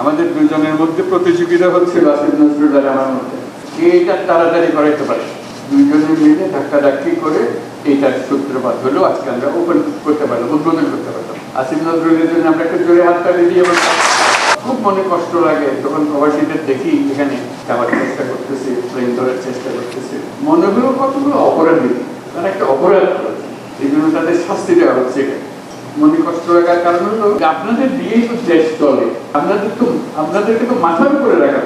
আমাদের দুজনের মধ্যে প্রতিযোগিতা হচ্ছিল আসিফ নজরুল আর আমার মধ্যে। কে এটা তাড়াতাড়ি করাইতে পারে। দুইজনে মিলে ধাক্কা ধাক্কি করে এইটার সূত্রপাত হলো, আজকে আমরা ওপেন করতে পারলাম, উদ্বোধন করতে পারলাম। আসিফ নজরুলের জন্য আমরা একটা জোরে হাত তালি দিয়ে খুব মনে কষ্ট লাগে যখন প্রবাসীদের দেখি এখানে যাওয়ার চেষ্টা করতেছে ট্রেন ধরার চেষ্টা করতেছে। মনে হলো কতগুলো অপরাধী, তারা একটা অপরাধ এই জন্য তাদের শাস্তি দেওয়া হচ্ছে এখানে। মনে কষ্ট লাগার কারণ হলো, আপনাদের তো চলে। আপনাদের তো আপনাদেরকে তো মাথার উপরে রাখা।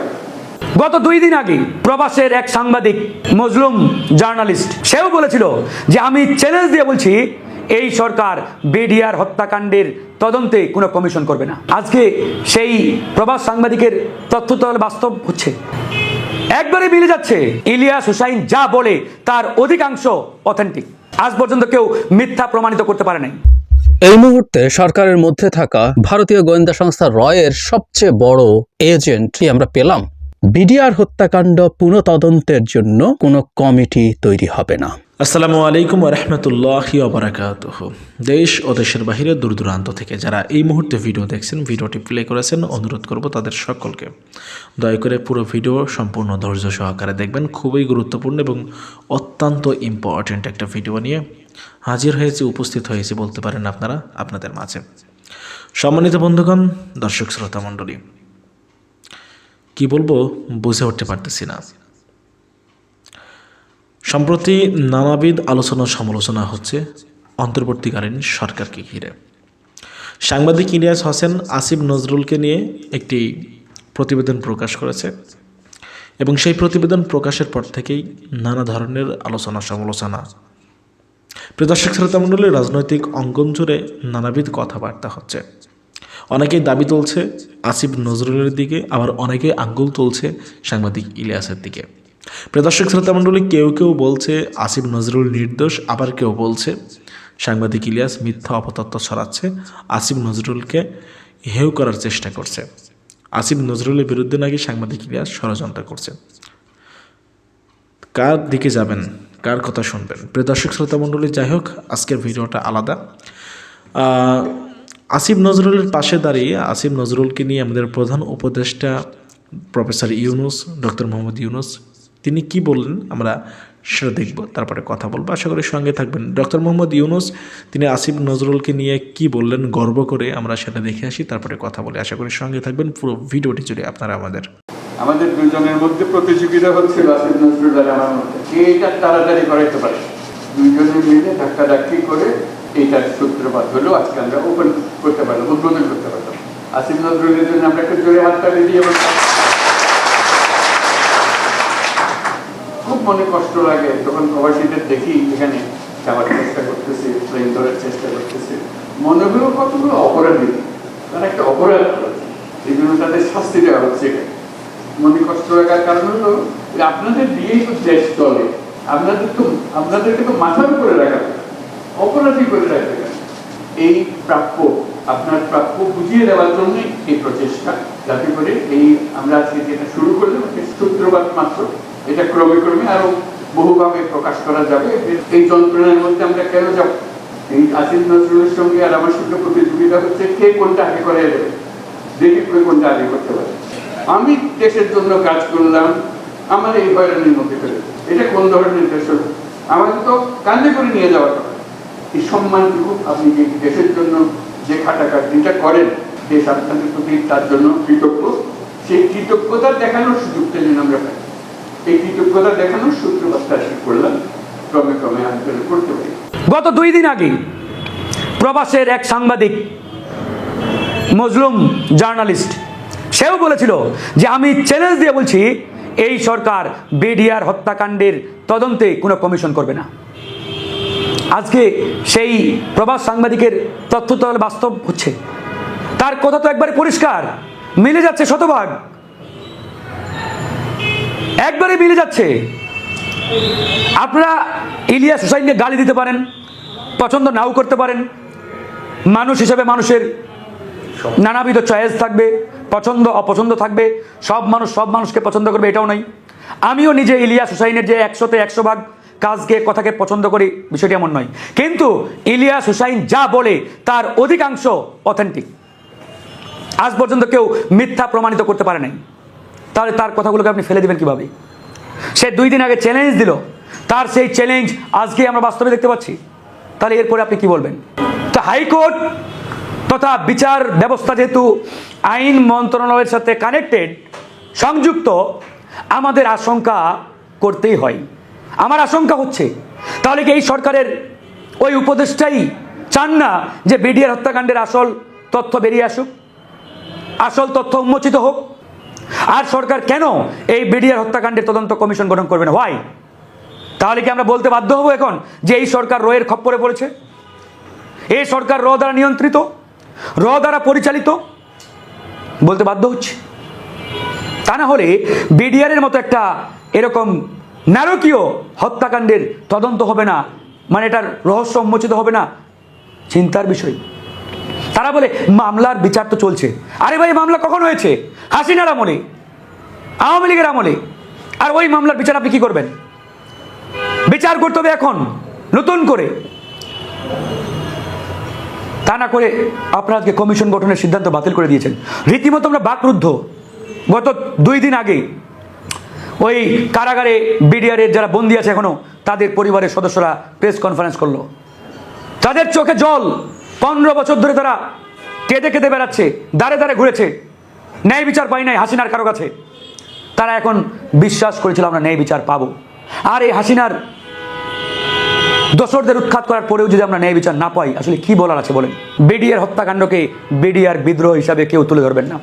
গত দুই দিন আগে প্রবাসের এক সাংবাদিক, মজলুম জার্নালিস্ট, সেও বলেছিল যে আমি চ্যালেঞ্জ দিয়ে বলছি, এই সরকার বিডিআর হত্যাকাণ্ডের তদন্তে কোনো কমিশন করবে না। আজকে সেই প্রবাস সাংবাদিকের তথ্য তাহলে বাস্তব হচ্ছে। একবারে মিলে যাচ্ছে, ইলিয়াস হুসাইন যা বলে তার অধিকাংশ অথেন্টিক আজ পর্যন্ত কেউ মিথ্যা প্রমাণিত করতে পারে নাই। এই মুহূর্তে সরকারের মধ্যে থাকা ভারতীয় গোয়েন্দা সংস্থা রয়ের সবচেয়ে বড় এজেন্ট আমরা পেলাম? বিডিআর হত্যাকাণ্ড পুনঃতদন্তের জন্য কোনো কমিটি তৈরি হবে না। আসসালামু আলাইকুম রহমতুল্লাহি অবরাকাত দেশ ও দেশের বাহিরে দূর দূরান্ত থেকে যারা এই মুহূর্তে ভিডিও দেখছেন, ভিডিওটি প্লে করেছেন, অনুরোধ করব তাদের সকলকে দয়া করে পুরো ভিডিও সম্পূর্ণ ধৈর্য সহকারে দেখবেন। খুবই গুরুত্বপূর্ণ এবং অত্যন্ত ইম্পর্ট্যান্ট একটা ভিডিও নিয়ে হাজির হয়েছি, উপস্থিত হয়েছি বলতে পারেন আপনারা, আপনাদের মাঝে। সম্মানিত বন্ধুগণ, দর্শক শ্রোতা মণ্ডলী, কি বলব, বুঝে উঠতে পারতেছি না। সম্প্রতি নানাবিধ আলোচনা সমালোচনা হচ্ছে অন্তর্বর্তীকালীন সরকারকে ঘিরে। সাংবাদিক ইলিয়াস হোসেন আসিফ নজরুলকে নিয়ে একটি প্রতিবেদন প্রকাশ করেছে এবং সেই প্রতিবেদন প্রকাশের পর থেকেই নানা ধরনের আলোচনা সমালোচনা প্রদর্শক শ্রোতামণ্ডলীর রাজনৈতিক অঙ্গন জুড়ে নানাবিধ কথাবার্তা হচ্ছে। অনেকেই দাবি তুলছে আসিফ নজরুলের দিকে, আবার অনেকেই আঙ্গুল তুলছে সাংবাদিক ইলিয়াসের দিকে। প্রদর্শক শ্রোতামণ্ডলী কেউ কেউ বলছে আসিফ নজরুল নির্দোষ, আবার কেউ বলছে সাংবাদিক ইলিয়াস মিথ্যা অপতত্ত্ব ছড়াচ্ছে, আসিফ নজরুলকে হেউ করার চেষ্টা করছে। আসিফ নজরুলের বিরুদ্ধে নাকি সাংবাদিক ইলিয়াস ষড়যন্ত্র করছে? কার দিকে যাবেন? কার কথা শুনবেন। প্রিয় দর্শক, শ্রোতা মণ্ডলী, যাই হোক, আজকের ভিডিওটা আলাদা। আসিফ নজরুলের পাশে দাঁড়িয়ে, আসিফ নজরুলকে নিয়ে আমাদের প্রধান উপদেষ্টা প্রফেসর ইউনুস, ডক্টর মোহাম্মদ ইউনুস, তিনি কি বললেন আমরা সেটা দেখব, তারপরে কথা বলব। আশা করি সঙ্গে থাকবেন। ডক্টর মোহাম্মদ ইউনুস, তিনি আসিফ নজরুলকে নিয়ে কি বললেন, গর্ব করে আমরা সেটা দেখে আসি, তারপরে কথা বলি। আশা করি সঙ্গে থাকবেন, পুরো ভিডিওটি জুড়ে আপনারা আমাদের আমাদের দুজনের মধ্যে প্রতিযোগিতা হচ্ছে আসিফ নজরুল আর আমার মধ্যে। এটা তাড়াতাড়ি করাইতে পারে? দুইজনে মিলে ধাক্কা ধাক্কি করে এইটার সূত্রপাত হলো, আজকে আমরা ওপেন করতে পারলাম, উদ্বোধন করতে পারলাম। আসিফ নজরুলের জন্য আমরা একটা জোরে হাত তালি দিয়ে খুব মনে কষ্ট লাগে যখন প্রবাসীদের দেখি এখানে যাওয়ার চেষ্টা করতেছে ট্রেন ধরার চেষ্টা করতেছে। মনে হলো কতগুলো অপরাধী, তারা একটা অপরাধ এই জন্য তাদের শাস্তি দেওয়া হচ্ছে এখানে। মনে কষ্ট লাগার কারণ হলো আপনাদের দিয়েই তো দেশ চলে। আপনাদের তো আপনাদেরকে তো মাথার উপরে রাখা অপরাধী করে রাখবে এই প্রাপ্য, আপনার প্রাপ্য বুঝিয়ে দেওয়ার জন্য এই প্রচেষ্টা। যাতে করে এই আমরা আজকে যেটা শুরু করলাম সূত্রপাত মাত্র। এটা ক্রমে ক্রমে আরও বহুভাবে প্রকাশ করা যাবে। এই যন্ত্রণার মধ্যে আমরা কেন যাব? এই আসিফ নজরুলের সঙ্গে আর আমার সঙ্গে প্রতিযোগিতা হচ্ছে, কে কোনটা আগে করে দেবে? দেখি কোনটা আগে করতে পারে। আমি দেশের জন্য কাজ করলাম, আমার এই হয়রানির মধ্যে ফেলে এটা কোন ধরনের দেশ আমাকে তো কান্দে করে নিয়ে যাওয়ার কথা। এই সম্মানটুকু আপনি যে দেশের জন্য যে খাটাখাটনিটা করেন, দেশ আপনাদের প্রতি তার জন্য কৃতজ্ঞ। সেই কৃতজ্ঞতা দেখানোর সুযোগটা যেন আমরা পাই। এই কৃতজ্ঞতা দেখানোর সূত্রপাতটা আজকে করলাম। ক্রমে ক্রমে আলোচনা করতে পারি। গত দুই দিন আগে প্রবাসের এক সাংবাদিক, মজলুম জার্নালিস্ট সেও বলেছিল যে আমি চ্যালেঞ্জ দিয়ে বলছি, এই সরকার বিডিআর হত্যাকাণ্ডের তদন্তে কোনো কমিশন করবে না। আজকে সেই প্রবাস সাংবাদিকের তথ্য বাস্তব হচ্ছে। তার কথা তো একবারে পরিষ্কার, মিলে যাচ্ছে শতভাগ। একবারে মিলে যাচ্ছে। আপনারা ইলিয়াস হুসাইনকে গালি দিতে পারেন, পছন্দ নাও করতে পারেন। মানুষ হিসেবে মানুষের নানাবিধ চয়েস থাকবে। পছন্দ, অপছন্দ থাকবে। সব মানুষ সব মানুষকে পছন্দ করবে, এটাও নাই আমিও নিজে ইলিয়াস হুসাইনের যে একশোতে একশো ভাগ কাজকে, কথাকে পছন্দ করি, বিষয়টি এমন নয়। কিন্তু ইলিয়াস হুসাইন যা বলে, তার অধিকাংশ অথেন্টিক আজ পর্যন্ত কেউ মিথ্যা প্রমাণিত করতে পারে নাই। তাহলে তার কথাগুলোকে আপনি ফেলে দিবেন কীভাবে? সে দুই দিন আগে চ্যালেঞ্জ দিল। তার সেই চ্যালেঞ্জ আজকে আমরা বাস্তবে দেখতে পাচ্ছি। তাহলে এরপরে আপনি কি বলবেন? তো হাইকোর্ট তথা বিচার ব্যবস্থা যেহেতু আইন মন্ত্রণালয়ের সাথে কানেক্টেড সংযুক্ত, আমাদের আশঙ্কা করতেই হয়। আমার আশঙ্কা হচ্ছে, তাহলে কি এই সরকারের ওই উপদেষ্টাই চান না যে বিডিআর হত্যাকাণ্ডের আসল তথ্য বেরিয়ে আসুক? আসল তথ্য উন্মোচিত হোক? আর সরকার কেন এই বিডিআর হত্যাকাণ্ডের তদন্ত কমিশন গঠন করবে না? হোয়াই তাহলে কি আমরা বলতে বাধ্য হব এখন যে এই সরকার রয়ের খপ্পরে পড়েছে? এই সরকার র দ্বারা নিয়ন্ত্রিত, র দ্বারা পরিচালিত বলতে বাধ্য হচ্ছে। তা না হলে বিডিআরের মতো একটা এরকম নারকীয় হত্যাকাণ্ডের তদন্ত হবে না মানে এটার রহস্য উন্মোচিত হবে না, চিন্তার বিষয়। তারা বলে, মামলার বিচার তো চলছে। আরে ভাই, মামলা কখন হয়েছে? হাসিনার আমলে, আওয়ামী লীগের আমলে। আর ওই মামলার বিচার আপনি কি করবেন? বিচার করতে হবে এখন, নতুন করে। তা না করে আপনারা আজকে কমিশন গঠনের সিদ্ধান্ত বাতিল করে দিয়েছেন। রীতিমতো আমরা বাকরুদ্ধ। গত দুই দিন আগে ওই কারাগারে বিডিআরের যারা বন্দি আছে এখনও, তাদের পরিবারের সদস্যরা প্রেস কনফারেন্স করল। তাদের চোখে জল। পনেরো বছর ধরে তারা কেঁদে কেঁদে বেড়াচ্ছে দাঁড়ে দাঁড়ে ঘুরেছে। ন্যায় বিচার পাই নাই হাসিনার কারও কাছে। তারা এখন বিশ্বাস করেছিল, আমরা ন্যায় বিচার পাবো। আর এই হাসিনার দোসরদের উৎখাত করার পরেও যদি আমরা ন্যায় বিচার না পাই, আসলে কি বলার আছে বলেন? বিডিআর হত্যাকাণ্ডকে বিডিআর বিদ্রোহ হিসাবে কেউ তুলে ধরবেন না।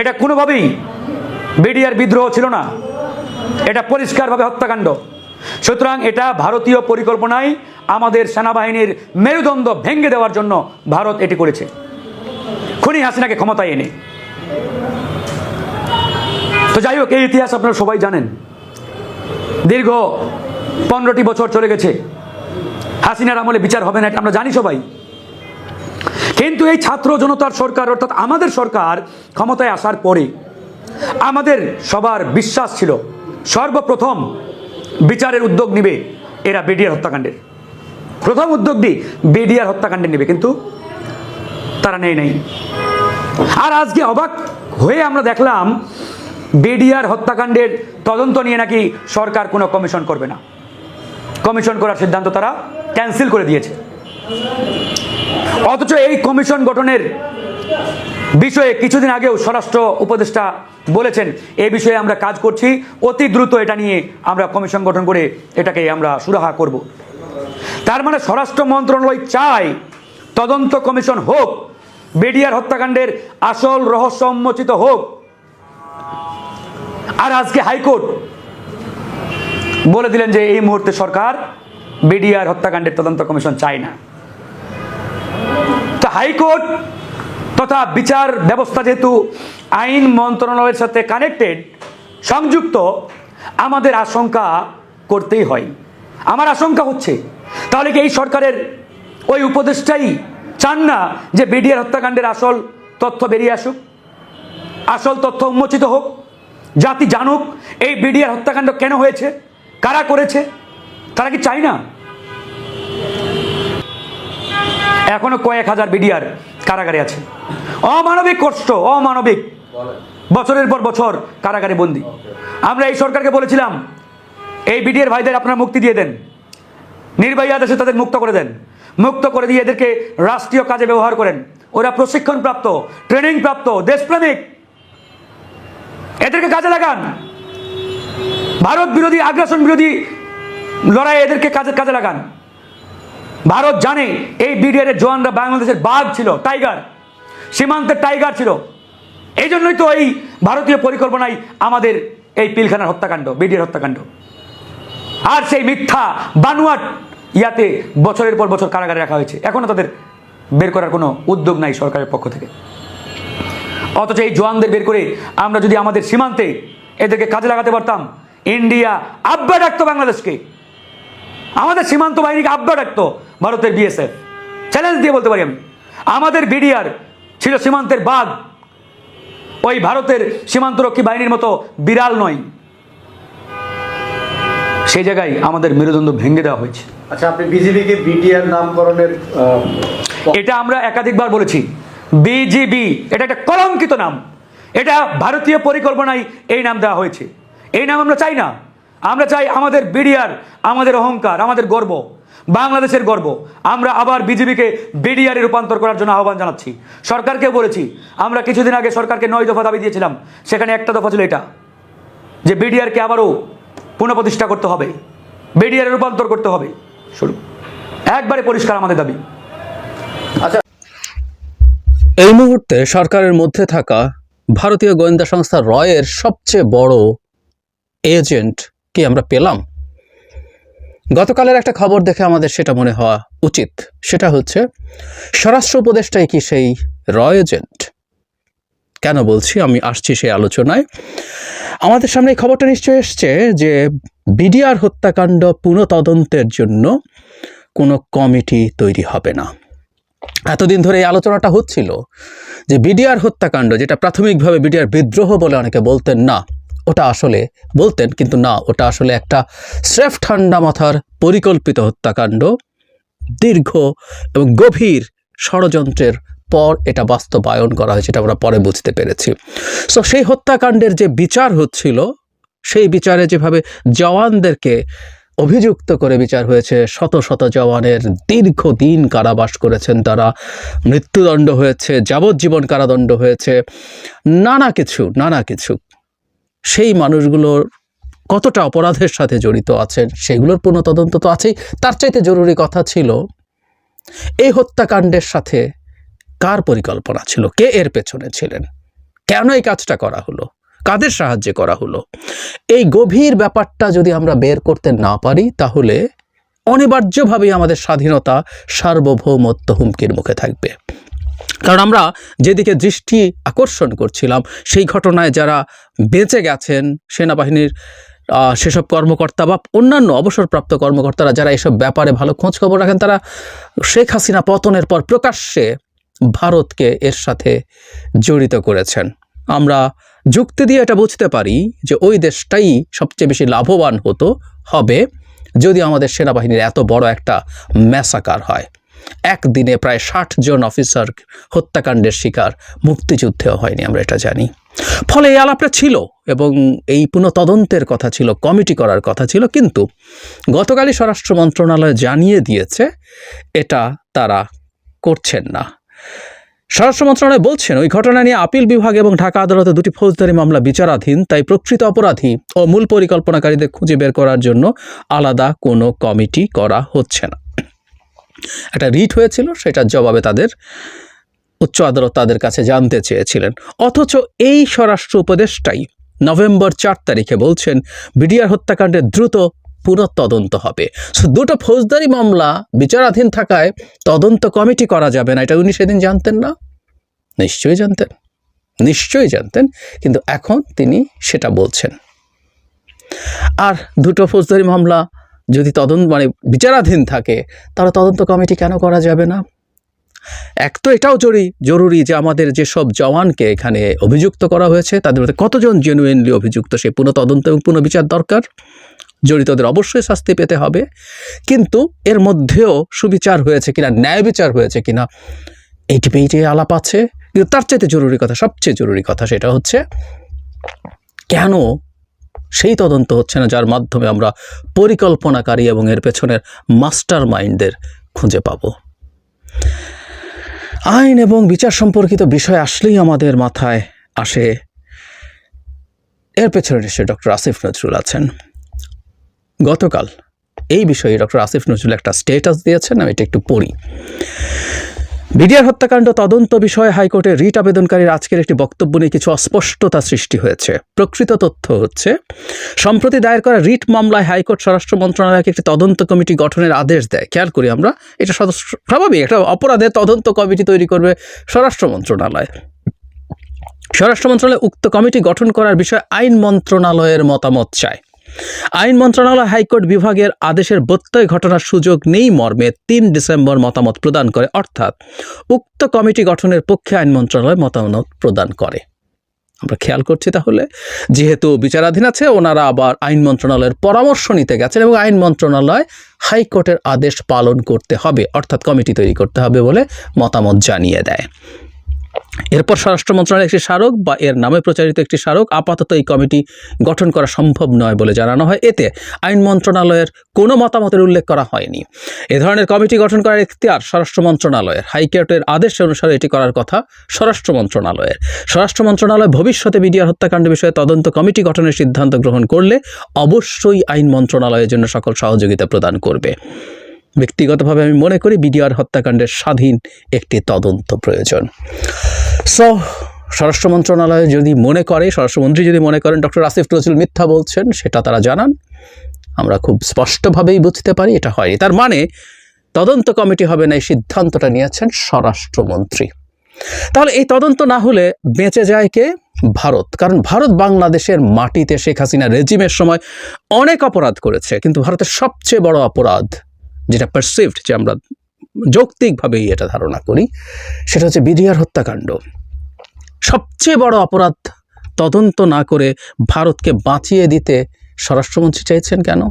এটা কোনোভাবেই বিডিআর বিদ্রোহ ছিল না। এটা পরিষ্কারভাবে হত্যাকাণ্ড। সুতরাং এটা ভারতীয় পরিকল্পনায় আমাদের সেনাবাহিনীর মেরুদণ্ড ভেঙে দেওয়ার জন্য ভারত এটি করেছে। খুনি হাসিনাকে ক্ষমতায় এনে। তো যাই হোক, এই ইতিহাস আপনারা সবাই জানেন। দীর্ঘ পনেরোটি বছর চলে গেছে। হাসিনার আমলে বিচার হবে না, এটা আমরা জানি সবাই। কিন্তু এই ছাত্র জনতার সরকার, অর্থাৎ আমাদের সরকার ক্ষমতায় আসার পরে আমাদের সবার বিশ্বাস ছিল, সর্বপ্রথম বিচারের উদ্যোগ নিবে এরা বিডিআর হত্যাকাণ্ডের। প্রথম উদ্যোগ উদ্যোগটি বিডিআর হত্যাকাণ্ডে নেবে, কিন্তু তারা নেই নাই। আর আজকে অবাক হয়ে আমরা দেখলাম বিডিআর হত্যাকাণ্ডের তদন্ত নিয়ে নাকি সরকার কোনো কমিশন করবে না। কমিশন করার সিদ্ধান্ত তারা ক্যান্সেল করে দিয়েছে। অথচ এই কমিশন গঠনের বিষয়ে কিছুদিন আগেও স্বরাষ্ট্র উপদেষ্টা বলেছেন এই বিষয়ে আমরা কাজ করছি, অতি দ্রুত এটা নিয়ে আমরা কমিশন গঠন করে এটাকে আমরা সুরাহা করব। তার মানে স্বরাষ্ট্র মন্ত্রণালয় চায় তদন্ত কমিশন হোক বিডিআর হত্যাকাণ্ডের আসল রহস্য উন্মোচিত হোক। আর আজকে হাইকোর্ট বলে দিলেন যে এই মুহূর্তে সরকার বিডিআর হত্যাকাণ্ডের তদন্ত কমিশন চায় না। তো হাইকোর্ট তথা বিচার ব্যবস্থা যেহেতু আইন মন্ত্রণালয়ের সাথে কানেক্টেড, সংযুক্ত, আমাদের আশঙ্কা করতেই হয়। আমার আশঙ্কা হচ্ছে, তাহলে কি এই সরকারের ওই উপদেশটাই চান না যে বিডিআর হত্যাকাণ্ডের আসল তথ্য বেরিয়ে আসুক? আসল তথ্য উন্মোচিত হোক, জাতি জানুক, এই বিডিআর হত্যাকাণ্ড কেন হয়েছে? কারা করেছে? তারা কি চায় না এখনও কয়েক হাজার বিডিআর কারাগারে আছে। অমানবিক কষ্ট, অমানবিক। বছরের পর বছর কারাগারে বন্দি। আমরা এই সরকারকে বলেছিলাম, এই বিডিআর ভাইদের আপনারা মুক্তি দিয়ে দেন। নির্বাহী আদেশে তাদের মুক্ত করে দেন। মুক্ত করে দিয়ে এদেরকে রাষ্ট্রীয় কাজে ব্যবহার করেন। ওরা প্রশিক্ষণ প্রাপ্ত ট্রেনিং প্রাপ্ত দেশপ্রেমিক। এদেরকে কাজে লাগান। ভারত বিরোধী, আগ্রাসন বিরোধী লড়াই এদেরকে কাজে কাজে লাগান। ভারত জানে এই বিডিআর এর জওয়ানরা বাংলাদেশের বাঘ ছিল, টাইগার। সীমান্তের টাইগার ছিল। এই জন্যই তো এই ভারতীয় পরিকল্পনায় আমাদের এই পিলখানার হত্যাকাণ্ড, বিডিআর হত্যাকাণ্ড। আর সেই মিথ্যা বানুয়াট ইয়াতে বছরের পর বছর কারাগারে রাখা হয়েছে। এখনও তাদের বের করার কোনো উদ্যোগ নাই সরকারের পক্ষ থেকে। অথচ এই জওয়ানদের বের করে আমরা যদি আমাদের সীমান্তে এদেরকে কাজে লাগাতে পারতাম ইন্ডিয়া আব্বা ডাকতো বাংলাদেশকে। আমাদের সীমান্ত বাহিনীকে আব্বা ডাকতো ভারতের বিএসএফ। চ্যালেঞ্জ দিয়ে বলতে পারি আমি। আমাদের বিডিআর ছিল সীমান্তের বাঘ। ওই ভারতের সীমান্তরক্ষী বাহিনীর মতো বিড়াল নয়। সেই জায়গায় আমাদের মেরুদণ্ড ভেঙে দেওয়া হয়েছে। আচ্ছা আপনি বিজেপিকে বিটিআর নামকরণের এটা আমরা একাধিকবার বলেছি। বিজিবি এটা একটা কলঙ্কিত নাম। এটা ভারতীয় পরিকল্পনায় এই নাম দেওয়া হয়েছে। এই নাম আমরা চাই না। আমরা চাই আমাদের বিডিআর আমাদের অহংকার আমাদের গর্ব বাংলাদেশের গর্ব আমরা আবার বিজেপিকে বিডিআরে রূপান্তর করার জন্য আহ্বান জানাচ্ছি। সরকারকে বলেছি আমরা কিছুদিন আগে সরকারকে নয় দফা দাবি দিয়েছিলাম সেখানে একটা দফা ছিল এটা যে বিডিআরকে আবারও পুনঃপ্রতিষ্ঠা করতে হবে বিডিআরে রূপান্তর করতে হবে। শুরু একবারে পরিষ্কার আমাদের দাবি। আচ্ছা। এই মুহূর্তে সরকারের মধ্যে থাকা ভারতীয় গোয়েন্দা সংস্থা রয়ের সবচেয়ে বড় এজেন্ট কি আমরা পেলাম? গতকালের একটা খবর দেখে আমাদের সেটা মনে হওয়া উচিত। সেটা হচ্ছে, স্বরাষ্ট্র উপদেষ্টাই কি সেই র এজেন্ট কেন বলছি? আমি আসছি সেই আলোচনায়। আমাদের সামনে এই খবরটা নিশ্চয়ই এসছে যে বিডিআর হত্যাকাণ্ড পুনঃতদন্তের জন্য কোনো কমিটি তৈরি হবে না। এতদিন ধরে এই আলোচনাটা হচ্ছিল যে বিডিআর হত্যাকাণ্ড, যেটা প্রাথমিকভাবে বিডিআর বিদ্রোহ বলে অনেকে বলতেন না ওটা আসলে বলতেন, কিন্তু না, ওটা আসলে একটা স্রেফ ঠান্ডা মাথার পরিকল্পিত হত্যাকাণ্ড। দীর্ঘ এবং গভীর ষড়যন্ত্রের পর এটা বাস্তবায়ন করা হয়েছে এটা আমরা পরে বুঝতে পেরেছি। সো সেই হত্যাকাণ্ডের যে বিচার হচ্ছিল, সেই বিচারে যেভাবে জওয়ানদেরকে অভিযুক্ত করে বিচার হয়েছে, শত শত জওয়ানের দীর্ঘদিন কারাবাস করেছেন তারা, মৃত্যুদণ্ড হয়েছে, যাবজ্জীবন কারাদণ্ড হয়েছে, নানা কিছু নানা কিছু। সেই মানুষগুলোর কতটা অপরাধের সাথে জড়িত আছেন, সেগুলোর পূর্ণ পুনঃতদন্ত তো আছেই। তার চাইতে জরুরি কথা ছিল, এই হত্যাকাণ্ডের সাথে কার পরিকল্পনা ছিল? কে এর পেছনে ছিলেন? কেন এই কাজটা করা হলো? কাদের সাহায্যে করা হলো? এই গভীর ব্যাপারটা যদি আমরা বের করতে না পারি, তাহলে অনিবার্যভাবেই আমাদের স্বাধীনতা সার্বভৌমত্ব হুমকির মুখে থাকবে। কারণ আমরা যেদিকে দৃষ্টি আকর্ষণ করছিলাম, সেই ঘটনায় যারা বেঁচে গেছেন, সেনাবাহিনীর সেসব কর্মকর্তা বা অন্যান্য অবসরপ্রাপ্ত কর্মকর্তারা যারা এসব ব্যাপারে ভালো খোঁজ খবর রাখেন, তারা শেখ হাসিনা পতনের পর প্রকাশ্যে ভারতকে এর সাথে জড়িত করেছেন। আমরা যুক্তি দিয়ে এটা বুঝতে পারি যে ওই দেশটাই সবচেয়ে বেশি লাভবান হতো, হবে যদি আমাদের সেনাবাহিনীর এত বড় একটা ম্যাসাকার হয়। একদিনে প্রায় ষাট জন অফিসার হত্যাকাণ্ডের শিকার মুক্তিযুদ্ধেও হয়নি, আমরা এটা জানি। ফলে এই আলাপটা ছিল এবং এই পুনঃতদন্তের কথা ছিল, কমিটি করার কথা ছিল, কিন্তু গতকালই স্বরাষ্ট্র মন্ত্রণালয় জানিয়ে দিয়েছে, এটা তারা করছেন না। স্বরাষ্ট্র মন্ত্রণালয় বলছেন, ওই ঘটনা নিয়ে আপিল বিভাগ এবং ঢাকা আদালতে দুটি ফৌজদারি মামলা বিচারাধীন, তাই প্রকৃত অপরাধী ও মূল পরিকল্পনাকারীদের খুঁজে বের করার জন্য আলাদা কোনো কমিটি করা হচ্ছে না। একটা রিট হয়েছিল সেটার জবাবে তাদের উচ্চ আদালত তাদের কাছে জানতে চেয়েছিলেন। অথচ এই স্বরাষ্ট্র উপদেষ্টাই নভেম্বর চার তারিখে বলছেন, বিডিআর হত্যাকাণ্ডের দ্রুত পুনঃতদন্ত হবে। সো দুটো ফৌজদারি মামলা বিচারাধীন থাকায় তদন্ত কমিটি করা যাবে না, এটা উনি সেদিন জানতেন না? নিশ্চয়ই জানতেন। নিশ্চয়ই জানতেন, কিন্তু এখন তিনি সেটা বলছেন। আর দুটো ফৌজদারি মামলা যদি তদন্ত মানে বিচারাধীন থাকে, তাহলে তদন্ত কমিটি কেন করা যাবে না? এক তো এটাও জরুরি জরুরি যে আমাদের যেসব জওয়ানকে এখানে অভিযুক্ত করা হয়েছে, তাদের মধ্যে কতজন জেনুইনলি অভিযুক্ত, সে পুনঃ তদন্ত এবং পুনঃবিচার দরকার? জড়িতদের অবশ্যই শাস্তি পেতে হবে, কিন্তু এর মধ্যেও সুবিচার হয়েছে কিনা, ন্যায় বিচার হয়েছে কিনা এইটি পেয়েটি আলাপ আছে, কিন্তু তার চাইতে জরুরি কথা, সবচেয়ে জরুরি কথা সেটা হচ্ছে, কেন সেই তদন্ত হচ্ছে না, যার মাধ্যমে আমরা পরিকল্পনাকারী এবং এর পেছনের মাস্টার মাইন্ডদের খুঁজে পাব। আইন এবং বিচার সম্পর্কিত বিষয় আসলেই আমাদের মাথায় আসে। এর পেছনে নিশ্চয়ই ডক্টর আসিফ নজরুল আছেন। গতকাল এই বিষয়ে ডক্টর আসিফ নজরুল একটা স্টেটাস দিয়েছেন, আমি এটা একটু পড়ি। বিডিআর হত্যাকাণ্ড তদন্ত বিষয়ে হাইকোর্টে রিট আবেদনকারীর আজকের একটি বক্তব্য নিয়ে কিছু অস্পষ্টতা সৃষ্টি হয়েছে। প্রকৃত তথ্য হচ্ছে, সম্প্রতি দায়ের করা রিট মামলায় হাইকোর্ট স্বরাষ্ট্র মন্ত্রণালয়কে একটি তদন্ত কমিটি গঠনের আদেশ দেয়। খেয়াল করি আমরা, এটা স্বাভাবিক, একটা অপরাধের তদন্ত কমিটি তৈরি করবে স্বরাষ্ট্র মন্ত্রণালয়। স্বরাষ্ট্র মন্ত্রণালয় উক্ত কমিটি গঠন করার বিষয়ে আইন মন্ত্রণালয়ের মতামত চায়। আইন মন্ত্রণালয় হাইকোর্ট বিভাগের আদেশের ব্যত্যয় ঘটনার সুযোগ নেই মর্মে তিন ডিসেম্বর মতামত প্রদান করে, অর্থাৎ উক্ত কমিটি গঠনের পক্ষে আইন মন্ত্রণালয় মতামত প্রদান করে। আমরা খেয়াল করছি তাহলে, যেহেতু বিচারাধীন আছে, ওনারা আবার আইন মন্ত্রণালয়ের পরামর্শ নিতে গেছেন এবং আইন মন্ত্রণালয় হাইকোর্টের আদেশ পালন করতে হবে, অর্থাৎ কমিটি তৈরি করতে হবে বলে মতামত জানিয়ে দেয়। এরপর স্বরাষ্ট্র মন্ত্রণালয়ের একটি স্মারক বা এর নামে প্রচারিত একটি স্মারক আপাতত এই কমিটি গঠন করা সম্ভব নয় বলে জানানো হয়। এতে আইন মন্ত্রণালয়ের কোনো মতামতের উল্লেখ করা হয়নি। এ ধরনের কমিটি গঠন করার ইখতিয়ার স্বরাষ্ট্র মন্ত্রণালয়ের। হাইকোর্টের আদেশ অনুসারে এটি করার কথা স্বরাষ্ট্র মন্ত্রণালয়ের। স্বরাষ্ট্র মন্ত্রণালয় ভবিষ্যতে বিডিআর হত্যাকাণ্ড বিষয়ে তদন্ত কমিটি গঠনের সিদ্ধান্ত গ্রহণ করলে অবশ্যই আইন মন্ত্রণালয়ের জন্য সকল সহযোগিতা প্রদান করবে। ব্যক্তিগতভাবে আমি মনে করি বিডিআর হত্যাকাণ্ডের স্বাধীন একটি তদন্ত প্রয়োজন। সো স্বরাষ্ট্র মন্ত্রণালয় যদি মনে করে, স্বরাষ্ট্রমন্ত্রী যদি মনে করেন, ডক্টর আসিফ নজরুল মিথ্যা বলছেন, সেটা তারা জানান। আমরা খুব স্পষ্টভাবেই বুঝতে পারি, এটা হয়নি। তার মানে তদন্ত কমিটি হবে না, এই সিদ্ধান্তটা নিয়েছেন স্বরাষ্ট্রমন্ত্রী। তাহলে এই তদন্ত না হলে বেঁচে যায় কে? ভারত। কারণ ভারত বাংলাদেশের মাটিতে শেখ হাসিনা রেজিমের সময় অনেক অপরাধ করেছে, কিন্তু ভারতের সবচেয়ে বড় অপরাধ, যেটা পারসিভড যে আমরা যৌক্তিকভাবেই এটা ধারণা করি, সেটা হচ্ছে বিডিআর হত্যাকাণ্ড। সবচেয়ে বড় অপরাধ তদন্ত না করে ভারতকে বাঁচিয়ে দিতে স্বরাষ্ট্রমন্ত্রী চাইছেন কেন?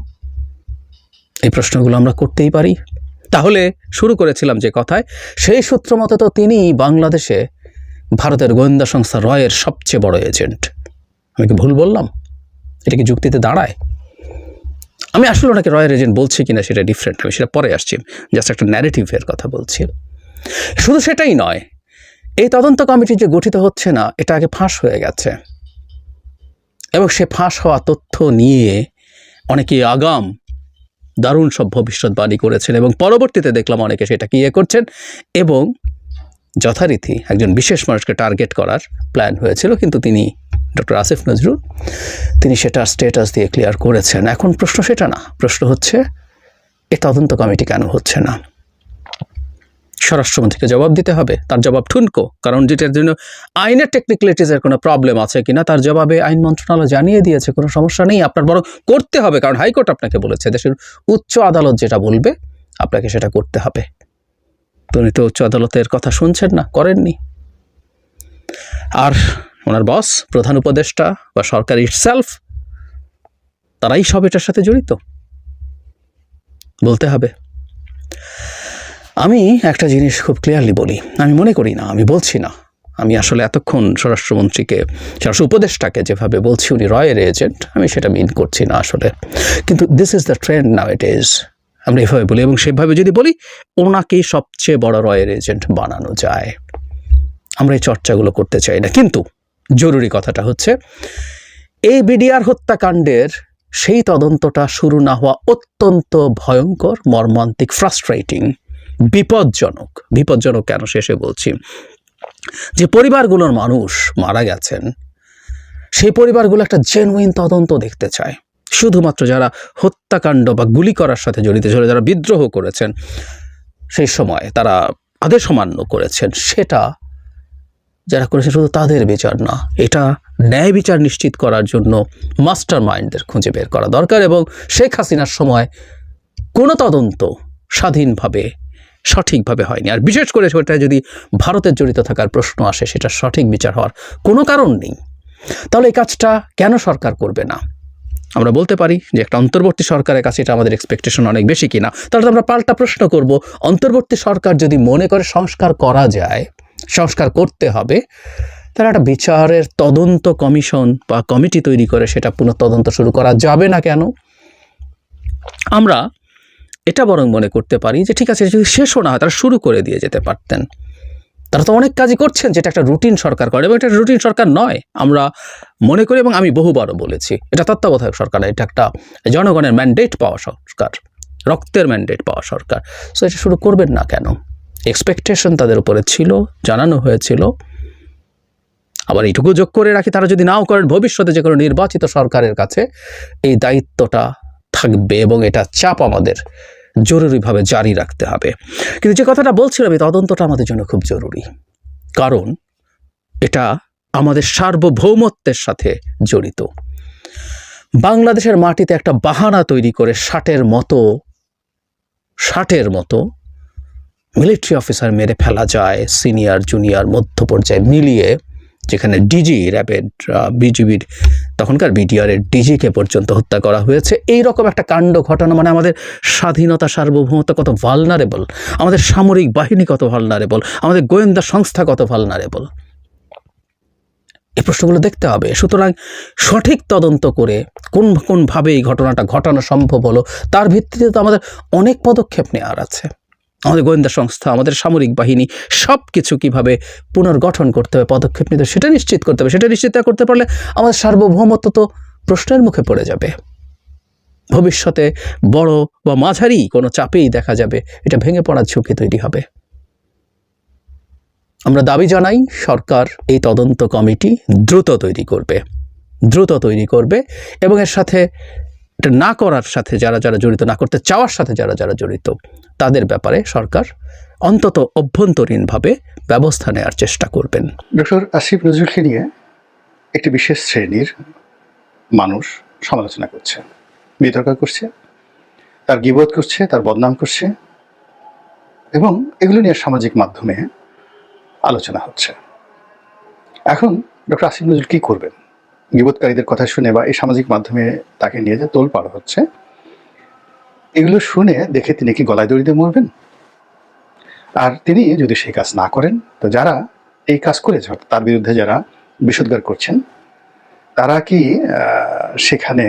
এই প্রশ্নগুলো আমরা করতেই পারি। তাহলে শুরু করেছিলাম যে কথায়, সেই সূত্র মতো তো তিনি বাংলাদেশে ভারতের গোয়েন্দা সংস্থা রয়ের সবচেয়ে বড় এজেন্ট। আমি কি ভুল বললাম? এটা কি যুক্তিতে দাঁড়ায়? আমি আসলে ওনাকে রয়্যাল এজেন্ট বলছি কিনা সেটা ডিফারেন্ট আমি সেটা পরে আসছি। জাস্ট একটা ন্যারেটিভের কথা বলছি। শুধু সেটাই নয়, এই তদন্ত কমিটি যে গঠিত হচ্ছে না, এটা আগে ফাঁস হয়ে গেছে। এবং সে ফাঁস হওয়া তথ্য নিয়ে অনেকে আগাম, দারুণ সব ভবিষ্যৎবাণী করেছেন এবং পরবর্তীতে দেখলাম অনেকে সেটাকে ইয়ে করছেন এবং যথারীতি একজন বিশেষ মানুষকে টার্গেট করার প্ল্যান হয়েছিল, কিন্তু তিনি ডক্টর আসিফ নজরুল তিনি সেটা স্টেটাস দিয়ে ক্লিয়ার করেছেন। এখন প্রশ্ন সেটা না, প্রশ্ন হচ্ছে এই তদন্ত কমিটি কেন হচ্ছে না? স্বরাষ্ট্রমন্ত্রীকে জবাব দিতে হবে, তার জবাব ঠুনকো, কারণ যেটার জন্য আইনের টেকনিক্যালিটিসের কোনো প্রবলেম আছে কিনা, তার জবাবে আইন মন্ত্রণালয় জানিয়ে দিয়েছে, কোনো সমস্যা নেই, আপনার বরং করতে হবে, কারণ হাইকোর্ট আপনাকে বলেছে, দেশের উচ্চ আদালত যেটা বলবে, আপনাকে সেটা করতে হবে। উনি তো উচ্চ আদালতের কথা শুনছেন না, করেননি। আর ওনার বস, প্রধান উপদেষ্টা বা সরকার ইটসেলফ তারাই সব এটার সাথে জড়িত। বলতে হবে। আমি একটা জিনিস খুব ক্লিয়ারলি বলি। আমি মনে করি না, আমি বলছি না। আমি আসলে এতক্ষণ স্বরাষ্ট্রমন্ত্রীকে, স্বরাষ্ট্র উপদেষ্টাকে যেভাবে বলছি, উনি রয়ের এজেন্ট আমি সেটা মিন করছি না আসলে। কিন্তু this is the trend now it is আমরা এভাবে বলি এবং সেভাবে যদি বলি ওনাকেই সবচেয়ে বড় রয়ের এজেন্ট বানানো যায়। আমরা এই চর্চাগুলো করতে চাই না। কিন্তু জরুরি কথাটা হচ্ছে, এই বিডিআর হত্যাকাণ্ডের সেই তদন্তটা শুরু না হওয়া অত্যন্ত ভয়ঙ্কর, মর্মান্তিক ফ্রাস্ট্রেটিং বিপজ্জনক। বিপজ্জনক কেন শেষে বলছি, যে পরিবারগুলোর মানুষ মারা গেছেন, সেই পরিবারগুলো একটা জেনুইন তদন্ত দেখতে চায়। শুধুমাত্র যারা হত্যাকাণ্ড বা গুলি করার সাথে জড়িত ছিল যারা বিদ্রোহ করেছেন, সেই সময় তারা আদেশ অমান্য করেছেন। সেটা যারা করেছে শুধু তাদের বিচার না, এটা ন্যায় বিচার নিশ্চিত করার জন্য মাস্টার মাইন্ডদের খুঁজে বের করা দরকার এবং শেখ হাসিনার সময় কোনো তদন্ত স্বাধীনভাবে, সঠিকভাবে হয়নি। আর বিশেষ করে সেটা যদি ভারতের জড়িত থাকার প্রশ্ন আসে, সেটা সঠিক বিচার হওয়ার কোনো কারণ নেই। তাহলে এই কাজটা কেন সরকার করবে না? আমরা বলতে পারি যে একটা অন্তর্বর্তী সরকারের কাছে এটা আমাদের এক্সপেকটেশন অনেক বেশি কিনা। তাহলে আমরা পাল্টা প্রশ্ন করব, অন্তর্বর্তী সরকার যদি মনে করে সংস্কার করা যায়, সংস্কার করতে হবে, তাহলে একটা বিচারের তদন্ত কমিশন বা কমিটি তৈরি করে সেটা পুনঃ তদন্ত শুরু করা যাবে না কেন? আমরা এটা বরং মনে করতে পারি যে ঠিক আছে, যদি শেষও না হয় তারা শুরু করে দিয়ে যেতে পারতেন। তারা তো অনেক কাজই করছেন, যেটা একটা রুটিন সরকার করে এবং এটা রুটিন সরকার নয়। আমরা মনে করি এবং আমি বহুবারও বলেছি, এটা তত্ত্বাবধায়ক সরকার এটা একটা জনগণের ম্যান্ডেট পাওয়া সরকার, রক্তের ম্যান্ডেট পাওয়া সরকার। সো এটা শুরু করবেন না কেন? এক্সপেকটেশন তাদের উপরে ছিল, জানানো হয়েছিল। আবার এইটুকু যোগ করে রাখি, তারা যদি নাও করেন, ভবিষ্যতে যে কোনো নির্বাচিত সরকারের কাছে এই দায়িত্বটা থাকবে এবং এটা চাপ আমাদের। জরুরিভাবে জারি রাখতে হবে। কিন্তু যে কথাটা বলছিলাম, এই তদন্তটা আমাদের জন্য খুব জরুরি। কারণ এটা আমাদের সার্বভৌমত্বের সাথে জড়িত। বাংলাদেশের মাটিতে একটা বাহানা তৈরি করে ষাটের মতো ষাটের মতো মিলিটারি অফিসার মেরে ফেলা যায়, সিনিয়র, জুনিয়র মধ্য পর্যায়ে মিলিয়ে, যেখানে ডিজি র্যাবের বিজিবির তখনকার বিডিআরের ডিজিকে পর্যন্ত হত্যা করা হয়েছে। এই রকম একটা কাণ্ড ঘটানো মানে আমাদের স্বাধীনতা সার্বভৌমত্ব কত ভালনারেবল আমাদের সামরিক বাহিনী কত ভালনারেবল আমাদের গোয়েন্দা সংস্থা কত ভালনারেবল এই প্রশ্নগুলো দেখতে হবে। সুতরাং সঠিক তদন্ত করে কোন কোনভাবে এই ঘটনাটা ঘটানো সম্ভব হলো, তার ভিত্তিতে তো আমাদের অনেক পদক্ষেপ নেওয়ার আছে। আমাদের গোয়েন্দা সংস্থা, আমাদের সামরিক বাহিনী সব কিছু কীভাবে পুনর্গঠন করতে হবে, পদক্ষেপ নিতে সেটা নিশ্চিত করতে হবে। সেটা নিশ্চিত করতে পারলে আমাদের সার্বভৌমত্ব তো প্রশ্নের মুখে পড়ে যাবে। ভবিষ্যতে বড় বা মাঝারি কোনো চাপেই দেখা যাবে, এটা ভেঙে পড়ার ঝুঁকি তৈরি হবে। আমরা দাবি জানাই, সরকার এই তদন্ত কমিটি দ্রুত তৈরি করবে, দ্রুত তৈরি করবে এবং এর সাথে এটা না করার সাথে যারা যারা জড়িত, না করতে চাওয়ার সাথে যারা যারা জড়িত তাদের ব্যাপারে সরকার অন্তত অভ্যন্তরীণভাবে ব্যবস্থা নেওয়ার চেষ্টা করবেন। ডক্টর আসিফ নজরুলকে নিয়ে একটি বিশেষ শ্রেণির মানুষ সমালোচনা করছে। বিতর্ক করছে, তার গিবোধ করছে, তার বদনাম করছে এবং এগুলো নিয়ে সামাজিক মাধ্যমে আলোচনা হচ্ছে। এখন ডক্টর আসিফ নজরুল কী করবেন? গিবোধকারীদের কথা শুনে বা এই সামাজিক মাধ্যমে তাকে নিয়ে যে তোল পাড় হচ্ছে এগুলো শুনে দেখে তিনি কি গলায় দড়িতে মরবেন? আর তিনি যদি সেই কাজ না করেন, তো যারা এই কাজ করেছে তার বিরুদ্ধে যারা বিষোদ্গার করছেন, তারা কি সেখানে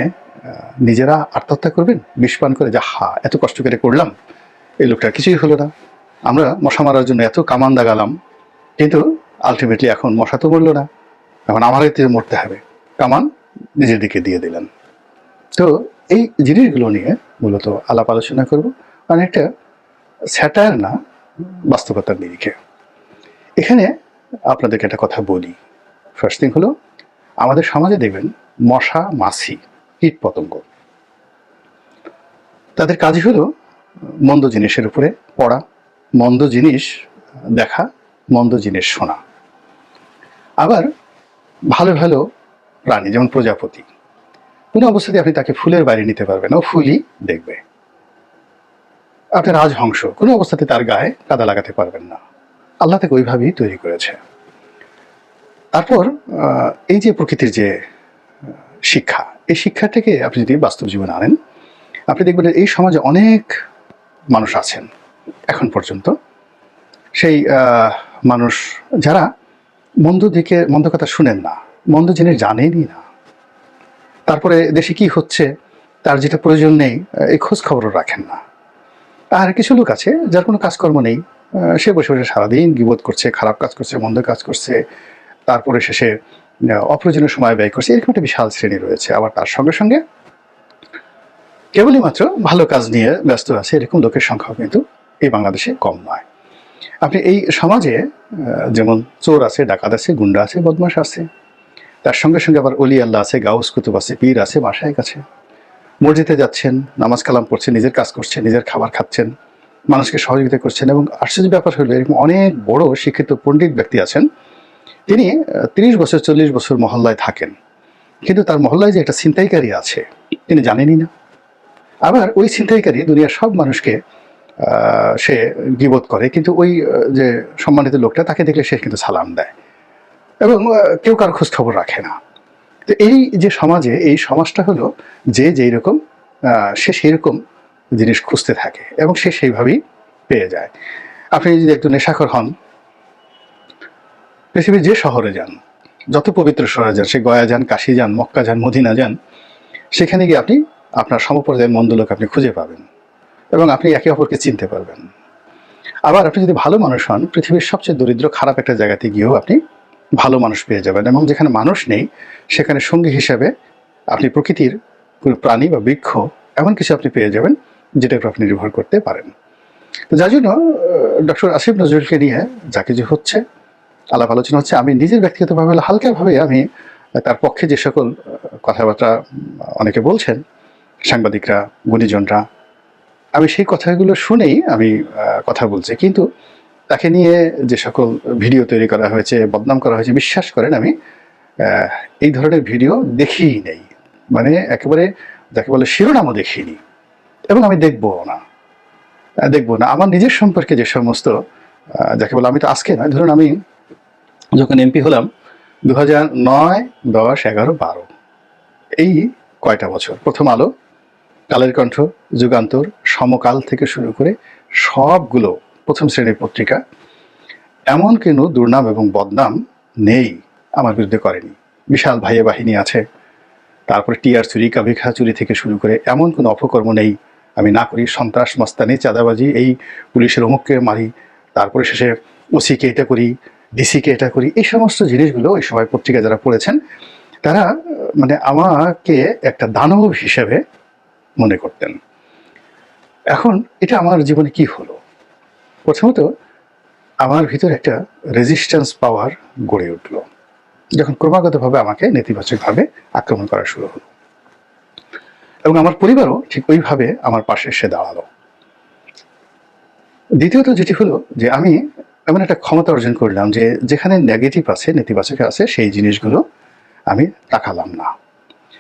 নিজেরা আত্মহত্যা করবেন? বিষ পান করে, যা হা, এত কষ্ট করে করলাম, এই লোকটা কিছুই হলো না। আমরা মশা মারার জন্য এত কামান দাগালাম, কিন্তু আলটিমেটলি এখন মশা তো মরলো না। এখন আমারই তো মরতে হবে। কামান নিজের দিকে দিয়ে দিলেন। তো এই জিনিসগুলো নিয়ে মূলত আলাপ আলোচনা করব। অনেকটা স্যাটার না বাস্তবতার নিরিখে। এখানে আপনাদেরকে একটা কথা বলি। ফার্স্ট থিং হলো, আমাদের সমাজে দেখবেন মশা, মাছি, কীট পতঙ্গ। তাদের কাজই হলো মন্দ জিনিসের উপরে পড়া, মন্দ জিনিস দেখা, মন্দ জিনিস শোনা। আবার ভালো ভালো প্রাণী, যেমন প্রজাপতি কোনো অবস্থাতে আপনি তাকে ফুলের বাইরে নিতে পারবেন। ও ফুলই দেখবে। আপনার রাজহংস, কোনো অবস্থাতে তার গায়ে কাদা লাগাতে পারবেন না। আল্লাহ তাকে ওইভাবেই তৈরি করেছে। তারপর এই যে প্রকৃতির যে শিক্ষা, এই শিক্ষাটাকে আপনি যদি বাস্তব জীবনে আনেন, আপনি দেখবেন এই সমাজে অনেক মানুষ আছেন, এখন পর্যন্ত। সেই মানুষ যারা মন্দ দিকে, মন্দ কথা শুনেন না, মন্দ জিনিস জানেনই না। তারপরে দেশে কি হচ্ছে, তার যেটা প্রয়োজন নেই, এই খোঁজ খবরও রাখেন না। আর কিছু লোক আছে যার কোনো কাজকর্ম নেই। সে বসে বসে সারাদিন বিবোধ করছে, খারাপ কাজ করছে, মন্দ কাজ করছে, তারপরে শেষে অপ্রয়োজনীয় সময় ব্যয় করছে, এরকম একটা বিশাল শ্রেণি রয়েছে। আবার তার সঙ্গে সঙ্গে কেবলই মাত্র ভালো কাজ নিয়ে ব্যস্ত আছে এরকম লোকের সংখ্যাও কিন্তু এই বাংলাদেশে কম নয়। আপনি এই সমাজে যেমন চোর আছে, ডাকাত আছে, গুন্ডা আছে, বদমাশ আছে তার সঙ্গে সঙ্গে আবার অলি আল্লাহ আছে, গাউস কুতুব আছে, পীর আছে, বাসায় কাছে। মসজিদে যাচ্ছেন, নামাজ কালাম পড়ছেন, নিজের কাজ করছেন, নিজের খাবার খাচ্ছেন, মানুষকে সহযোগিতা করছেন এবং আশ্চর্য ব্যাপার হলো এরকম অনেক বড় শিক্ষিত পণ্ডিত ব্যক্তি আছেন। তিনি তিরিশ বছর, চল্লিশ বছর মহল্লায় থাকেন। কিন্তু তার মহল্লায় যে একটা ছিনতাইকারী আছে, তিনি জানেনই না। আবার ওই ছিনতাইকারী দুনিয়ার সব মানুষকে সে গিবোধ করে, কিন্তু ওই যে সম্মানিত লোকটা তাকে দেখলে সে কিন্তু সালাম দেয়। এবং কেউ কারও খোঁজ খবর রাখে না। তো এই যে সমাজে, এই সমাজটা হলো যে যেই রকম সে সেই রকম জিনিস খুঁজতে থাকে এবং সে সেইভাবেই পেয়ে যায়। আপনি যদি একটু নেশাখর হন, পৃথিবীর যে শহরে যান, যত পবিত্র শহরে যান, সে গয়া যান, কাশি যান, মক্কা যান, মদিনা যান, সেখানে গিয়ে আপনি, আপনার সমপর্যায়ের মন্দ লোক আপনি খুঁজে পাবেন এবং আপনি একে অপরকে চিনতে পারবেন। আবার আপনি যদি ভালো মানুষ হন, পৃথিবীর সবচেয়ে দরিদ্র, খারাপ একটা জায়গাতে গিয়েও আপনি ভালো মানুষ পেয়ে যাবেন এবং যেখানে মানুষ নেই, সেখানে সঙ্গী হিসাবে আপনি প্রকৃতির কোনো প্রাণী বা বৃক্ষ এমন কিছু আপনি পেয়ে যাবেন, যেটার উপর আপনি নির্ভর করতে পারেন। তো যার জন্য ডক্টর আসিফ নজরুলকে নিয়ে যা কিছু হচ্ছে, আলাপ আলোচনা হচ্ছে, আমি নিজের ব্যক্তিগতভাবে হলে হালকাভাবে আমি তার পক্ষে যে সকল কথাবার্তা অনেকে বলছেন, সাংবাদিকরা, গুণীজনরা, আমি সেই কথাগুলো শুনেই আমি কথা বলছি। কিন্তু তাকে নিয়ে যে সকল ভিডিও তৈরি করা হয়েছে, বদনাম করা হয়েছে, বিশ্বাস করেন আমি এই ধরনের ভিডিও দেখিই নেই। মানে একেবারে যাকে বলে শিরোনামও দেখিনি। এবং আমি দেখব না। দেখব না। আমার নিজের সম্পর্কে যে সমস্ত যাকে বলে আমি তো আজকে নয়, ধরুন আমি যখন এমপি হলাম দু হাজার নয়, দশ, এগারো, বারো, এই কয়টা বছর, প্রথম আলো, কালের কণ্ঠ, যুগান্তর, সমকাল থেকে শুরু করে সবগুলো প্রথম শ্রেণির পত্রিকা। এমন কেন দুর্নাম এবং বদনাম নেই আমার বিরুদ্ধে করেনি। বিশাল ভাইয়ে বাহিনী আছে। তারপরে টিয়ার চুরি, কাভিখা চুরি থেকে শুরু করে এমন কোনো অপকর্ম নেই। আমি না করি সন্ত্রাস, মস্তানি, চাঁদাবাজি, এই পুলিশের অমুককে মারি, তারপরে শেষে ওসিকে এটা করি, ডিসিকে এটা করি, এই সমস্ত জিনিসগুলো ওই সময় পত্রিকা যারা পড়েছেন, তারা মানে আমাকে একটা দানব হিসেবে মনে করতেন। এখন এটা আমার জীবনে কি হলো? প্রথমত, আমার ভিতরে একটা রেজিস্ট্যান্স পাওয়ার গড়ে উঠল। যখন ক্রমাগতভাবে আমাকে নেতিবাচকভাবে আক্রমণ করা শুরু হলো। এবং আমার পরিবারও ঠিক ওইভাবে আমার পাশে এসে দাঁড়াল। দ্বিতীয়ত যেটি হলো যে আমি এমন একটা ক্ষমতা অর্জন করলাম যে যেখানে নেগেটিভ আছে, নেতিবাচক আছে, সেই জিনিসগুলো আমি তাকালাম না।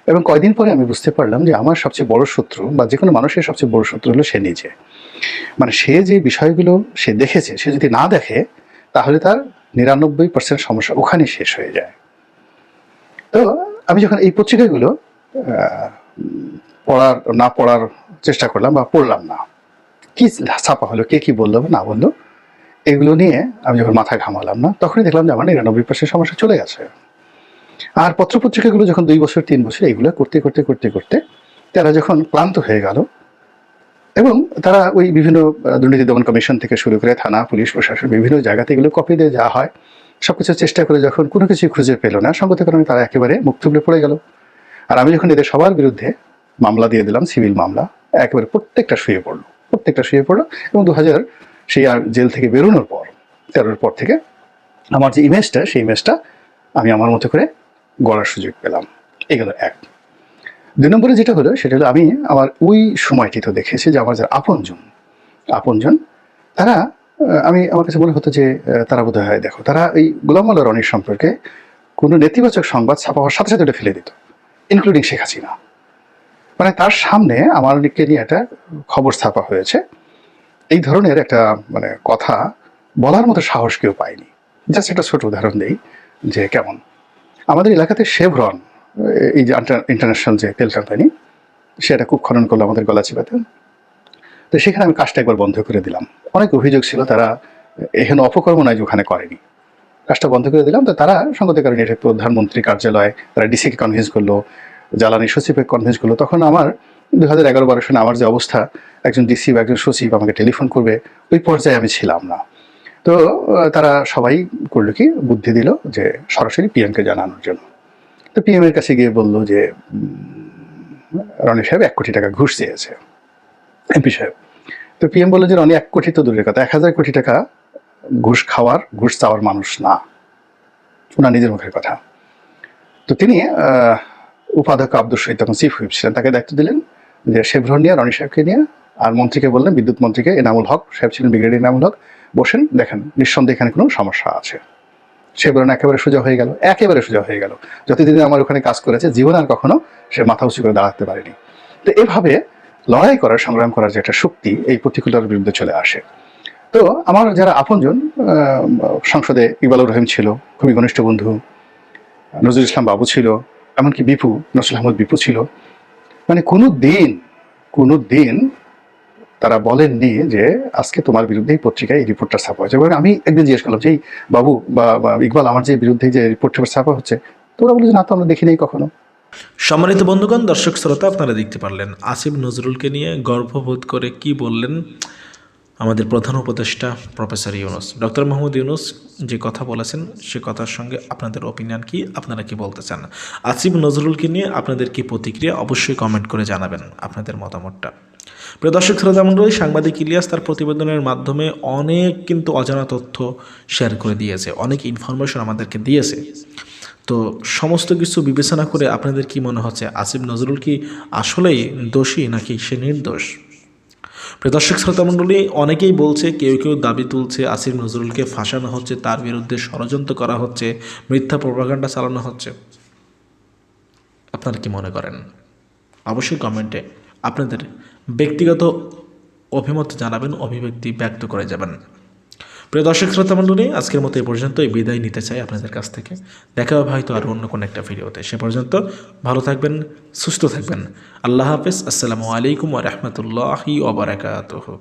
এবং কয়দিন পরে আমি বুঝতে পারলাম যে আমার সবচেয়ে বড় শত্রু বা যে কোনো মানুষের সবচেয়ে বড় শত্রু হলো সে নিজে। মানে সে যে বিষয়গুলো সে দেখেছে, সে যদি না দেখে, তাহলে তার নিরানব্বই পার্সেন্ট সমস্যা ওখানেই শেষ হয়ে যায়। তো আমি যখন এই পত্রিকাগুলো পড়ার, না পড়ার চেষ্টা করলাম বা পড়লাম না, কি ছাপা হলো, কে কি বলল বা না বলল, এগুলো নিয়ে আমি যখন মাথা ঘামালাম না, তখনই দেখলাম যে আমার নিরানব্বই পার্সেন্ট সমস্যা চলে গেছে। আর পত্রপত্রিকাগুলো যখন দুই বছর, তিন বছর এগুলো করতে করতে করতে করতে, তারা যখন ক্লান্ত হয়ে গেল এবং তারা ওই বিভিন্ন দুর্নীতি দমন কমিশন থেকে শুরু করে থানা, পুলিশ, প্রশাসন, বিভিন্ন জায়গাতে এগুলো কপি দিয়ে যাওয়া হয়। সব কিছু চেষ্টা করে যখন কোনো কিছু খুঁজে পেল না, সঙ্গত কারণে তারা একেবারে মুখ থুবড়ে পড়ে গেল। আর আমি যখন এদের সবার বিরুদ্ধে মামলা দিয়ে দিলাম সিভিল মামলা, একেবারে প্রত্যেকটা শুয়ে পড়ল, প্রত্যেকটা শুয়ে পড়ল। এবং দু হাজার সেই আর জেল থেকে বেরোনোর পর, তেরোর পর থেকে আমার যে ইমেজটা সেই ইমেজটা আমি আমার মতো করে গড়ার সুযোগ পেলাম। এগুলো এক। দুই নম্বরে যেটা হলো, সেটা হলো আমি আমার ওই সময়টি তো দেখেছি যে আমার যারা আপনজন আপনজন, তারা আমি, আমার কাছে মনে হতো যে তারা বোধ হয় দেখো, তারা এই গোলাম আল্লাহ রনির সম্পর্কে কোনো নেতিবাচক সংবাদ ছাপা হওয়ার সাথে সাথে ওটা ফেলে দিত ইনক্লুডিং শেখ হাসিনা। মানে তার সামনে আমার দিকে নিয়ে একটা খবর ছাপা হয়েছে, এই ধরনের একটা মানে কথা বলার মতো সাহস কেউ পায়নি। জাস্ট একটা ছোট উদাহরণ দেই যে কেমন, আমাদের এলাকাতে শেভরন এই যে ইন্টারন্যাশনাল যে তেল কোম্পানি সেটা খুব খনন করল আমাদের গলাচিপাতে তো সেখানে আমি কাজটা একবার বন্ধ করে দিলাম। অনেক অভিযোগ ছিল তারা এখানে অপকর্ম নয় যে ওখানে করেনি। কাজটা বন্ধ করে দিলাম, তো তারা সঙ্গত কারণে এটা প্রধানমন্ত্রী কার্যালয়, তারা ডিসিকে কনভিন্স করল, জ্বালানি সচিবকে কনভিন্স করল। তখন আমার দু হাজার এগারো বারো সালে আমার যে অবস্থা, একজন ডিসি বা একজন সচিব আমাকে টেলিফোন করবে, ওই পর্যায়ে আমি ছিলাম না। তো তারা সবাই করল কি, বুদ্ধি দিল যে সরাসরি পিএমকে জানানোর জন্য। তো পিএম এর কাছে গিয়ে বলল যে রনি সাহেব, এক কোটি টাকা ঘুষ চেয়েছে। এমপি সাহেব। তো পিএম বলল যে, রনি, এক কোটি তো দূরের কথা। এক হাজার কোটি টাকা ঘুষ খাওয়ার, ঘুষ চাওয়ার মানুষ না। ওনার নিজের মুখের কথা। তো তিনি উপাধ্যক্ষ আব্দুল শহীদ তখন চিফ হুইপ ছিলেন। তাকে দায়িত্ব দিলেন যে শেভরন নিয়ে, রনি সাহেবকে নিয়ে, আর মন্ত্রীকে বললেন, বিদ্যুৎ মন্ত্রীকে এনামুল হক, সাহেব ছিলেন ব্রিগেডিয়ার এনামুল হক। বসেন, দেখেন, নিঃসন্দেহে এখানে কোনো সমস্যা আছে। শেভরন একেবারে সোজা হয়ে গেল, একেবারে সোজা হয়ে গেল। যতদিন আমার ওখানে কাজ করেছে, জীবন আর কখনো সে মাথা উঁচু করে দাঁড়াতে পারেনি। তো এভাবে লড়াই করার, সংগ্রাম করার যে একটা শক্তি এই প্রতিকূলতার বিরুদ্ধে চলে আসে। তো আমার যারা আপনজন সংসদে ইকবালুর রহিম ছিল, খুবই ঘনিষ্ঠ বন্ধু, নজরুল ইসলাম বাবু ছিল, এমনকি বিপু নসরুল আহমদ বিপু ছিল। মানে কোনো দিন কোনো দিন তারা বলেননি যে আজকে তোমার বিরুদ্ধে এই পত্রিকায় এই রিপোর্টটা ছাপা হয়েছে। আমি একদিন জিজ্ঞেস করলাম যে, এই বাবু বা ইকবাল, আমার যে বিরুদ্ধে যে রিপোর্টটা ছাপা হচ্ছে তো ওরা বলে যে না, তো আমরা দেখি নাই কখনো। সম্মানিত বন্ধুগণ, দর্শক শ্রোতা, আপনারা দেখতে পারলেন আসিফ নজরুলকে নিয়ে গর্ববোধ করে কি বললেন আমাদের প্রধান উপদেষ্টা প্রফেসর ইউনুস। ডক্টর মোহাম্মদ ইউনুস যে কথা বলেছেন, সে কথার সঙ্গে আপনাদের ওপিনিয়ন কি, আপনারা কি বলতে চান? আসিফ নজরুলকে নিয়ে আপনাদের কি প্রতিক্রিয়া, অবশ্যই কমেন্ট করে জানাবেন আপনাদের মতামতটা। প্রিয় দর্শক, শ্রোতা মণ্ডলী, সাংবাদিক ইলিয়াস তার প্রতিবেদনের মাধ্যমে অনেক কিন্তু অজানা তথ্য শেয়ার করে দিয়েছে, অনেক ইনফরমেশন আমাদেরকে দিয়েছে। তো সমস্ত কিছু বিবেচনা করে আপনাদের কি মনে হচ্ছে, আসিফ নজরুল কি আসলেই দোষী নাকি সে নির্দোষ? দর্শক, শ্রোতা মণ্ডলী, অনেকেই বলছে, কেউ কেউ দাবি তুলছে আসিফ নজরুলকে ফাঁসানো হচ্ছে, তার বিরুদ্ধে ষড়যন্ত্র করা হচ্ছে, মিথ্যা প্রপাগান্ডা চালানো হচ্ছে। আপনারা কি মনে করেন? অবশ্যই কমেন্টে আপনাদের ব্যক্তিগত অভিমত জানাবেন, অভিব্যক্তি ব্যক্ত করে যাবেন। প্রিয় দর্শক শ্রোতা মণ্ডলী, আজকের মতো এই পর্যন্তই। বিদায় নিতে চাই আপনাদের কাছ থেকে। দেখা হবে হয়তো আর অন্য কোনো একটা ভিডিওতে। সে পর্যন্ত ভালো থাকবেন, সুস্থ থাকবেন। আল্লাহ হাফেজ। আসসালামু আলাইকুম রাহমাতুল্লাহি ওয়া বারাকাতুহু।